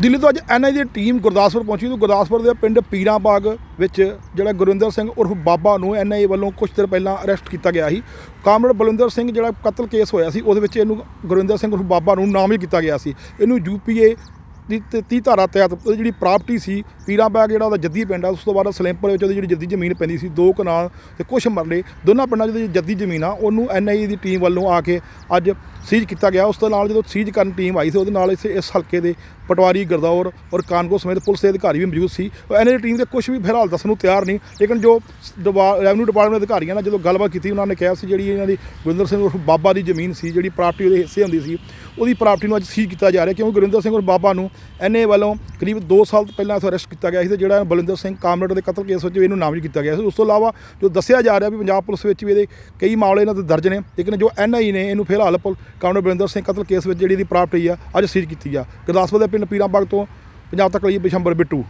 ਦਿੱਲੀ ਤੋਂ ਅੱਜ ਐਨਆਈ ਦੀ ਟੀਮ ਗੁਰਦਾਸਪੁਰ ਪਹੁੰਚੀ ਤੇ ਗੁਰਦਾਸਪੁਰ ਦੇ ਪਿੰਡ ਪੀਰਾਂ ਬਾਗ ਵਿੱਚ ਜਿਹੜਾ ਗੁਰਵਿੰਦਰ ਸਿੰਘ ਉਰਫ ਬਾਬਾ ਨੂੰ ਐਨਆਈ ਵੱਲੋਂ ਕੁਝ ਦਿਨ ਪਹਿਲਾਂ ਅਰੈਸਟ ਕੀਤਾ ਗਿਆ ਸੀ। ਕਾਮਰੇਡ ਬਲਵਿੰਦਰ ਸਿੰਘ ਜਿਹੜਾ ਕਤਲ ਕੇਸ ਹੋਇਆ ਸੀ, ਉਹਦੇ ਵਿੱਚ ਇਹਨੂੰ ਗੁਰਵਿੰਦਰ ਸਿੰਘ ਉਰਫ ਬਾਬਾ ਨੂੰ ਨਾਮਜ਼ਦ ਕੀਤਾ ਗਿਆ ਸੀ। ਇਹਨੂੰ ਯੂਪੀਏ ਦੀ 30 ਧਾਰਾ ਤਹਿਤ ਉਹਦੀ ਜਿਹੜੀ ਪ੍ਰਾਪਰਟੀ ਸੀ ਪੀਰਾਂਬਾਗ ਜਿਹੜਾ ਉਹਦਾ ਜੱਦੀ ਪਿੰਡ ਆ, ਉਸ ਤੋਂ ਬਾਅਦ ਸਲੈਂਪਰ ਵਿੱਚ ਉਹਦੀ ਜਿਹੜੀ ਜੱਦੀ ਜ਼ਮੀਨ ਪੈਂਦੀ ਸੀ, ਦੋ ਕਨਾਲ ਤੇ ਕੁਝ ਮਰਲੇ, ਦੋਨਾਂ ਪਿੰਡਾਂ 'ਚ ਜਿਹੜੀ ਜੱਦੀ ਜ਼ਮੀਨ ਆ, ਉਹਨੂੰ ਐਨਆਈ ਦੀ ਟੀਮ ਵੱਲੋਂ ਆ ਕੇ ਅੱਜ ਸੀਜ਼ ਕੀਤਾ ਗਿਆ। ਉਸ ਤੋਂ ਨਾਲ ਜਦੋਂ ਸੀਜ਼ ਕਰਨ ਟੀਮ ਆਈ ਸੀ, ਉਹਦੇ ਨਾਲ ਇਸ ਇਸ ਹਲਕੇ ਦੇ ਪਟਵਾਰੀ ਗਰਦੌਰ ਔਰ ਕਾਨਗੋ ਸਮੇਤ ਪੁਲਿਸ ਦੇ ਅਧਿਕਾਰੀ ਵੀ ਮੌਜੂਦ ਸੀ। ਐਨਆਈ ਦੀ ਟੀਮ ਦੇ ਕੁਝ ਵੀ ਫਿਲਹਾਲ ਦੱਸਣ ਨੂੰ ਤਿਆਰ ਨਹੀਂ, ਲੇਕਿਨ ਜੋ ਰੈਵਨਿਊ ਡਿਪਾਰਟਮੈਂਟ ਦੇ ਅਧਿਕਾਰੀਆਂ ਨਾਲ ਜਦੋਂ ਗੱਲਬਾਤ ਕੀਤੀ, ਉਹਨਾਂ ਨੇ ਕਿਹਾ ਸੀ ਜਿਹੜੀ ਇਹਨਾਂ ਦੀ ਗੁਰਿੰਦਰ ਸਿੰਘ ਉਰਫ ਬਾਬਾ ਦੀ ਜ਼ਮੀਨ ਸੀ, ਜਿਹੜੀ ਪ੍ਰਾਪਰਟੀ ਉਹਦੇ ਹਿੱਸੇ ਹੁੰਦੀ ਸੀ, ਉਹਦੀ ਪ੍ਰਾਪਰਟੀ ਨੂੰ ਅੱਜ ਸੀਜ਼ ਕੀਤਾ ਜਾ ਰਿਹਾ। ਕਿਉਂਕਿ ਗੁਰਿੰਦਰ ਸਿੰਘ ਉਰਫ ਬਾਬਾ ਨੂੰ ਐਨਏ ਵੱਲੋਂ ਕਰੀਬ 2 ਸਾਲ ਪਹਿਲਾਂ ਤੋਂ ਅਰੈਸਟ ਕੀਤਾ ਗਿਆ ਸੀ ਤੇ ਜਿਹੜਾ ਬਲਿੰਦਰ ਸਿੰਘ ਕਾਮਰੇਡ ਦੇ ਕਤਲ ਕੇਸ ਵਿੱਚ ਇਹਨੂੰ ਨਾਮਜ਼ਦ ਕੀਤਾ ਗਿਆ ਸੀ। ਉਸ ਤੋਂ ਇਲਾਵਾ ਜੋ ਦੱਸਿਆ ਜਾ ਰਿਹਾ ਵੀ ਪੰਜਾਬ ਪੁਲਿਸ ਵਿੱਚ ਵੀ ਇਹਦੇ ਕਈ ਮਾਮਲੇ ਇਹਨਾਂ ਦੇ ਦਰਜ ਨੇ, ਲੇਕਿਨ ਜੋ ਐਨਆਈ ਨੇ ਇਹਨੂੰ ਫਿਲਹਾਲ ਪੁਲ- ਕਾਮਰੇਡ ਬਲਿੰਦਰ ਸਿੰਘ ਕਤਲ ਕੇਸ ਵਿੱਚ ਜਿਹੜੀ ਇਹਦੀ ਪ੍ਰਾਪਰਟੀ ਆ, ਅੱਜ ਸੀਜ਼ ਕੀਤੀ ਆ। ਗੁਰਦਾਸਪੁਰ ਦੇ ਪਿੰਡ ਪੀਰਾਂਬਾਗ ਤੋਂ ਪੰਜਾਬ ਤੱਕ ਲਈ ਬਿਸ਼ੰਬਰ ਬਿੱਟੂ।